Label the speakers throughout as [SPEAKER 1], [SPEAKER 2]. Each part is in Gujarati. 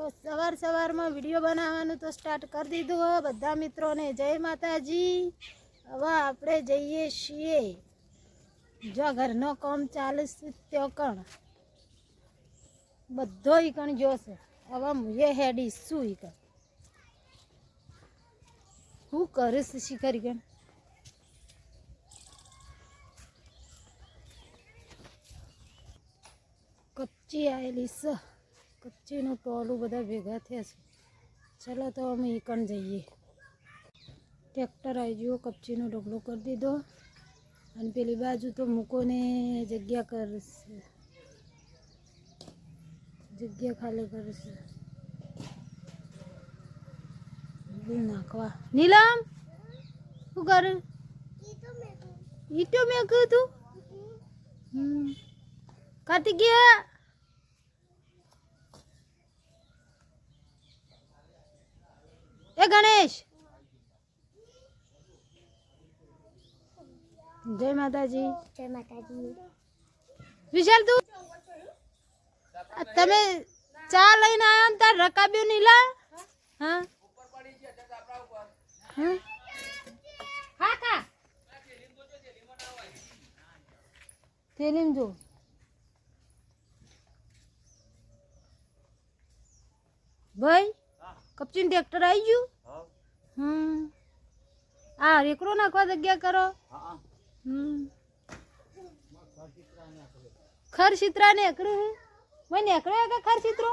[SPEAKER 1] તો સવાર સવારમાં વીડિયો બનાવવાનું તો સ્ટાર્ટ કરી દીધું હવે બધા મિત્રોને જય માતાજી. હવે આપણે જઈએ છીએ. જો ઘરનો કામ ચાલે ત્યાં કણ? બધો કણ જોશે. હવે મુએ હેડી શું કણ? હું કરીશ શીખરી કણ? કચ્ચી આવેલી છે. કચ્ચીનું ટોલું બધા ભેગા થયા છે. ચલો તો અમે ઈકણ જઈએ. ટ્રેક્ટર આવી ગયો, કપચીનો ઢગલો કરી દીધો. અને પેલી બાજુ તો મૂકોને જગ્યા કરશે. જગ્યા ખાલી કરશે. નાખવા. નીલમ, શું કરે? ઈટો મેં કહ્યું તું હમ કાર્તિકેય એ ગણેશ. જય માતાજી.
[SPEAKER 2] જય માતાજી.
[SPEAKER 1] વિશાલ તું? તમે ચા લઈને આવ્યા તાર રકાબ્યું નીલા હા? હા?
[SPEAKER 2] હા કા?
[SPEAKER 1] થેલીમ જો. ભાઈ કપચીન ટ્રેક્ટર આવી ગયું? હમ. આ રેકડો નાખવા જગ્યા કરો. હમ. ખર ચિત્રા ને એકડું હે? મેં નેકળે કે ખર ચિત્રો?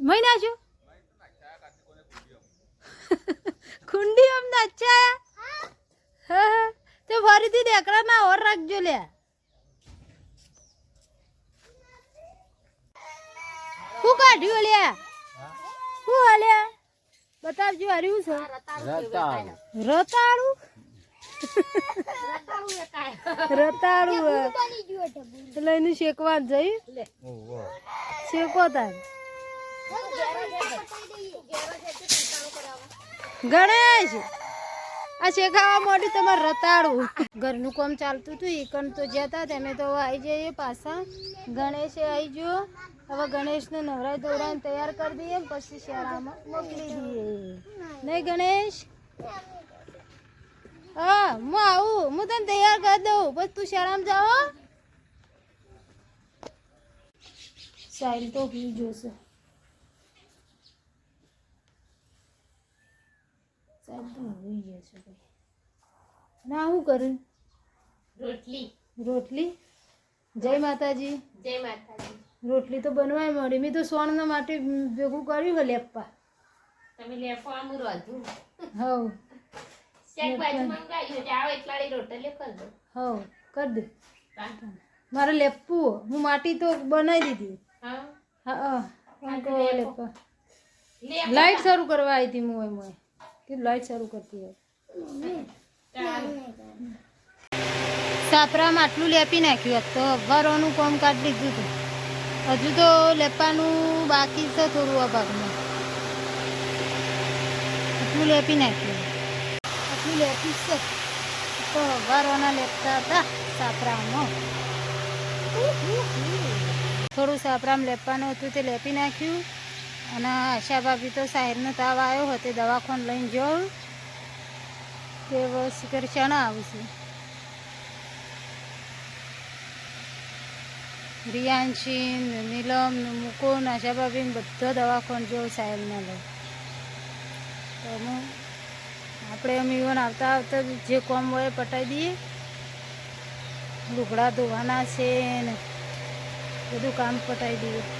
[SPEAKER 1] મહી નાખ્યું ખુંડી અમને નાચ્યા હા હા. તે ફરીથી દેકડામાં ના ઓર રાખજો લે શું કાઢ્યું લ્યા શું હાલ્યા બતાવજો હર્યું છે. રતાળું? રતાળું રતાળું એટલે એનું શેકવાનું જઈ. શેકો તાર. ગણેશ! આ શેકાવા મોડી તમારે રતાડું ઘરનું કામ ચાલતું હતું એકન તો જતા તમે તો આવી જઈએ પાછા. ગણેશે આવી જો હવે ગણેશને નવરાઈ ધોરાઈને તૈયાર કરી દઈએ પછી શાળામાં મોકલી દઈએ. નહીં ગણેશ? હા, હું આવું. હું તને તૈયાર કરી દઉં. પછી તું શાળામાં જાઓ. સાહેબ તો હું જોશે. સાહેબ તો હોઈ ગયો છે ભાઈ. ના હું કરું
[SPEAKER 2] રોટલી.
[SPEAKER 1] રોટલી? જય માતાજી.
[SPEAKER 2] જય માતાજી.
[SPEAKER 1] રોટલી તો બનવાય મળી. મેં તો સોણના માટે ભેગું કર્યું હે લેપા
[SPEAKER 2] તમે આમ રોધું.
[SPEAKER 1] હવ.
[SPEAKER 2] શાકભાજી મંગાવ્યું છે. આવો એકલાડી રોટલીઓ કરી દો
[SPEAKER 1] હવ. કરી દે. મારે લેપવું હું માટી તો બનાવી દીધી.
[SPEAKER 2] હા.
[SPEAKER 1] હા હા. લેપા. લાઈટ શરૂ કરવા આવી હતી મોય મોય કે લાઈટ શરૂ કરતી હોય. સાપરામાં આટલું લેપી નાખ્યું તો વરોનું કોમ કાઢ લીધું હતું. હજુ તો લેપાનું બાકી છે થોડું આ ભાગમાં. આટલું લેપી નાખ્યું. આટલું લેપી છે તો વરોના લેપતા હતા સાપરામાં. થોડું સાપરામ લેપવાનું હતું તે લેપી નાખ્યું. અને આશા ભાભી તો સાહેબનો તાવ આવ્યો હતો તે દવાખાને લઈને જોઉં. તે બસ કર ચણા આવશે રિયાંશી નીલમ મુકુન આશા ભાભી બધો દવાખાન જોઉં સાહેબને લઈ. તો હું, આપણે એમ ઇવન આવતા આવતા જે કોમ હોય પટાવી દઈએ. લુગડા ધોવાના છે ને બધું કામ પટાવી દઈએ.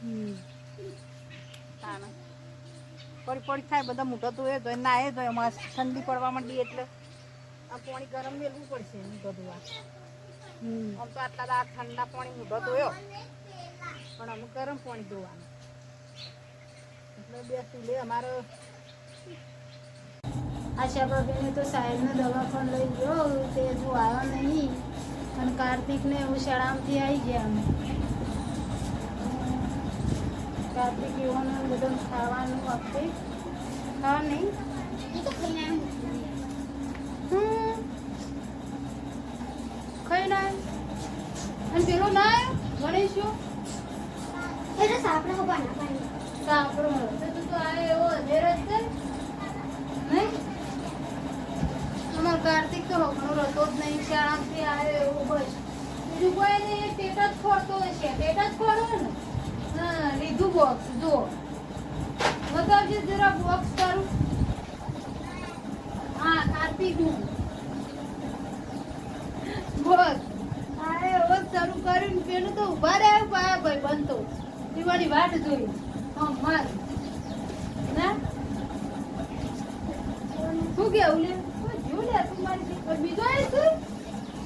[SPEAKER 1] હમ.
[SPEAKER 3] પડી પડી થાય બધા મોટા તો એ તો ના એ તો એમાં ઠંડી પડવા માંડી એટલે આ પાણી ગરમ મેળવું પડશે મોટો ધોવા. આમ તો આટલા દાડા ઠંડા પાણી મૂઢો ધોયો પણ અમુક ગરમ પાણી ધોવાનું એટલે બે ચૂલે અમારો.
[SPEAKER 1] આશા ભાભીને તો સાહેબનો દવાખાન લઈ ગયો તે જો આવ્યો નહીં. અને કાર્તિકને હું શાળામાંથી આવી ગયા અમે. કાર્તિક એવાનું બધું ખાવાનું આપે ખાવા નહીં? તો તું એવો અધેર છે. નહીં? અમારો કાર્તિક તો હમણાં રતો જ નહીં શાળામાંથી આવે એવો બસ બીજું કોઈ નહીં, પેટ જ ખોરતો હશે. પેટ જ ખોરવું ને. હા લીધું બોક્સ જો બતાવજે જરા બોક્સ તારું હા બસ હા એવો જ શરૂ કર્યું ને પેલું તો ઊભા રહ્યા પાયા ભાઈ બનતો દિવાળી વાટ જોઈ હા માર ના શું કેવું લે જો લે તું મારી બીજો એ તું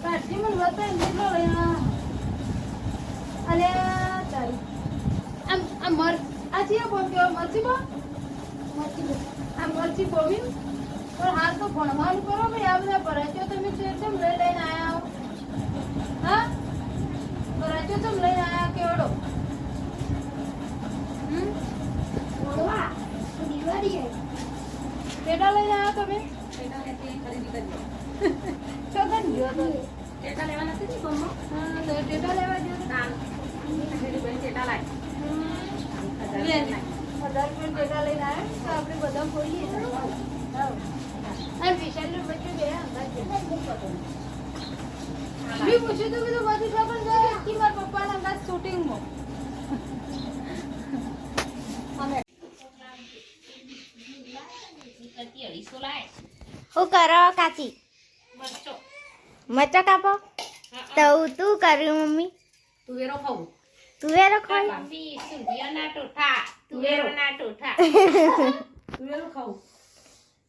[SPEAKER 1] કાઢી મને બતાવી કેટલો આમ આ મર આ છે બોલ કે મરચી બો મરચી બો આ મરચી બોમી પણ હાલ તો ભણવાનું કરો ભાઈ આ બધા પરાચો તમે છે કેમ લઈ લઈને આયા હો હા? પરાચો તમે લઈને આયા કેવડો? હમ? પેટા લઈને આયા તમે? ચોકન ગયો તો. હા, તો ટેટા લેવા ગયો તો. લે, હજાર રૂપિયા ટેટા લઈને આવ્યો તો આપણે બધા ખોલીએ. આ વિશાલનું બચ્ચું બે. મેં પૂછ્યું તું કીધું બધી ખબર છે કે મારા પપ્પાના અંગાત શૂટિંગમાં
[SPEAKER 4] હું કરો કાચી
[SPEAKER 2] મરચો
[SPEAKER 4] કાપો તો તું કર્યું મમ્મી
[SPEAKER 2] તુવેરો ખાવું
[SPEAKER 4] તુવેરો ખાઈ
[SPEAKER 2] કાપી સુધિયાના ટોઠા તુવેરોના ટોઠા
[SPEAKER 3] તુવેરો ખાવું.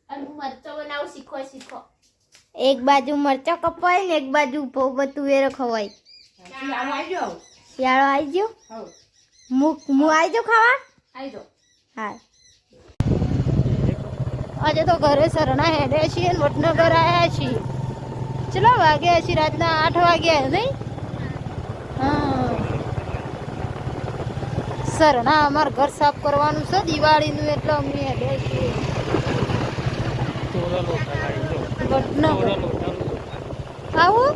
[SPEAKER 2] અને મરચો બનાવ શીખો શીખો.
[SPEAKER 4] એક બાજુ મરચો કપાય ને એક બાજુ ભોગો તુવેરો ખવાય.
[SPEAKER 3] શિયાળો આવી જાવ
[SPEAKER 4] શિયાળો આવી ગયો?
[SPEAKER 3] હવ.
[SPEAKER 4] હું હું આવી જાવ ખાવા?
[SPEAKER 2] આવી જાવ
[SPEAKER 4] હા.
[SPEAKER 1] આજે તો ઘરે સરણા હેડે છીએ ને વડનગર આવ્યા છીએ. ચલો વાગ્યા છીએ? રાતના આઠ વાગ્યા નહીં? સર ના અમારે ઘર સાફ કરવાનું છે દિવાળીનું એટલે અમે બેસીએ આવું.